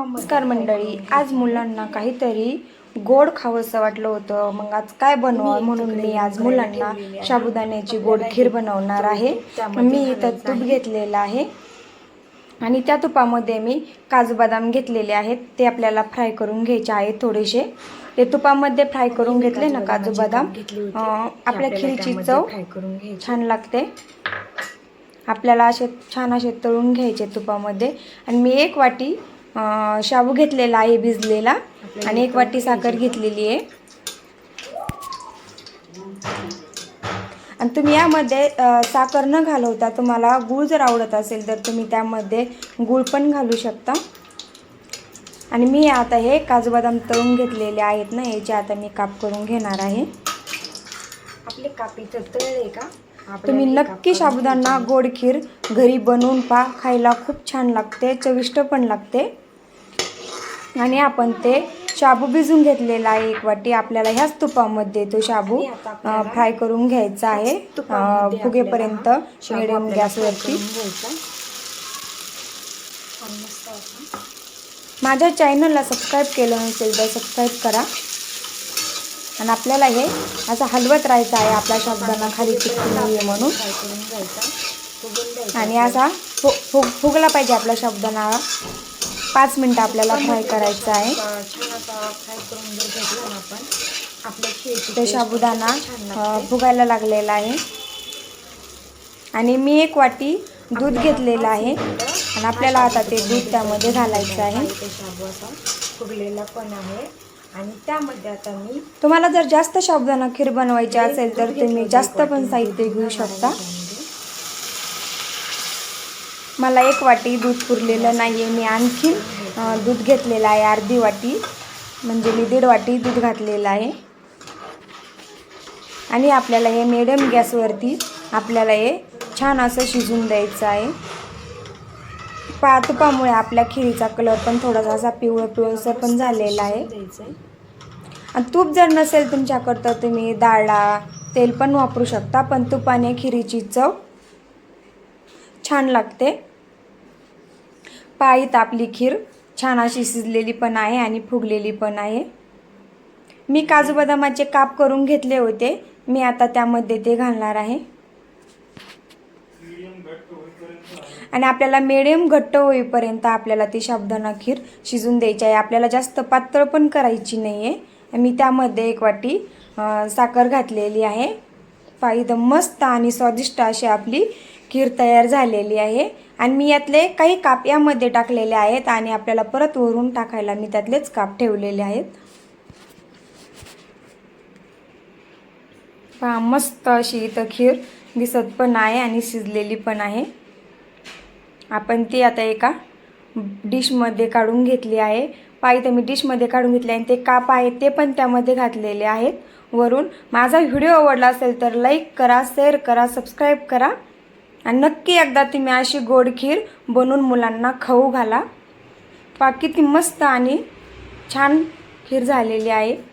नमस्कार मंडळी. आज मुलांना काहीतरी गोड खावंसं वाटलं होतं. मग आज काय बनवा म्हणून मी आज मुलांना साबुदाण्याची गोड खीर बनवणार आहे. मी इथं तूप घेतलेलं आहे. आणि त्या तुपामध्ये मी काजू बदाम घेतलेले आहेत. ते आपल्याला फ्राय करून घ्यायचे आहेत थोडेसे. ते तुपामध्ये फ्राय करून घेतले ना काजू बदाम. आपल्या खीरची चव छान लागते. आपल्याला असे छान असे तळून घ्यायचे तुपामध्ये. आणि मी एक वाटी शाबू घेतलेला आहे भिजलेला आणि एक वाटी साखर घेतलेली आहे. आणि तुम्ही यामध्ये साखर न घालवता तुम्हाला गूळ जर आवडत असेल तर तुम्ही त्यामध्ये गूळ पण घालू शकता. आणि मी आता हे काजू बदाम तळून घेतलेले आहेत ना याचे आता मी काप करून घेणार आहे. आपले कापी तर तळले का? तुम्ही नक्की साबुदाणा गोड खीर घरी बनवून पहा खायला खूप छान लागते चविष्ट पण लागते. आणि आपण ते शाबू भिजून घेतलेला आहे एक वाटी. आपल्याला ह्याच तुपामध्ये तो शाबू फ्राय करून घ्यायचा आहे. फुगेपर्यंत मिडियम गॅसवरती. माझ्या चॅनलला सबस्क्राईब केलं नसेल तर सबस्क्राईब करा. आणि आपल्याला हे असं हलवत राहायचं आहे. आपला साबुदाणा खाली चिकटू नये म्हणून. आणि असा फुग फुगला पाहिजे आपला साबुदाणा. पाच मिनटं आपल्याला फ्राय करायचा आहे. ते साबुदाणा. फुगायला लागलेला आहे. आणि मी एक वाटी दूध घेतलेलं आहे. आणि आपल्याला आता ते दूध त्यामध्ये घालायचं आहे. फुगलेला पण आहे. आणि त्यामध्ये आता मी तुम्हाला जर जास्त साबुदाणा खीर बनवायची असेल तर तुम्ही जास्त पण साहित्य घेऊ शकता. मला एक वाटी दूध पुरलेलं नाही आहे मी आणखीन दूध घेतलेलं आहे अर्धी वाटी. म्हणजे मी दीड वाटी दूध घातलेलं आहे. आणि आपल्याला हे मिडियम गॅसवरती आपल्याला हे छान असं शिजून द्यायचं आहे. पा तुपामुळे आपल्या खिरीचा कलर पण थोडासा असा पिवळं पिवळसर पण झालेला आहे. आणि तूप जर नसेल तुमच्याकडं तर तुम्ही डाळा तेल पण वापरू शकता पण तुपाने खिरीची चव छान लागते. पाळीत आपली खीर छान अशी शिजलेली पण आहे आणि फुगलेली पण आहे. मी काजू बदामाचे काप करून घेतले होते. मी आता त्यामध्ये ते घालणार आहे. आणि आपल्याला मिडियम घट्ट होईपर्यंत आपल्याला ती शाबदाना खीर शिजून द्यायची आहे. आपल्याला जास्त पातळ पण करायची नाही आहे मी त्यामध्ये एक वाटी साखर घातलेली आहे. पहा इथं मस्त आणि स्वादिष्ट अशी आपली खीर तयार झालेली आहे. आणि मी यातले काही काप यामध्ये टाकलेले आहेत आणि आपल्याला परत वरून टाकायला मी त्यातलेच काप ठेवलेले आहेत. पहा मस्त अशी इथं खीर दिसत पण आहे आणि शिजलेली पण आहे. आपण ती आता एका डिशमध्ये काढून घेतली आहे. पहा इथं मी डिशमध्ये काढून घेतले आणि ते काप आहेत ते पण त्यामध्ये घातलेले आहेत. वरून माझा व्हिडिओ आवडला असेल तर लाईक करा शेअर करा सबस्क्राईब करा. आणि नक्की एकदा तुम्ही अशी गोड खीर बनवून मुलांना खाऊ घाला. बाकी ती मस्त आणि छान खीर झालेली आहे.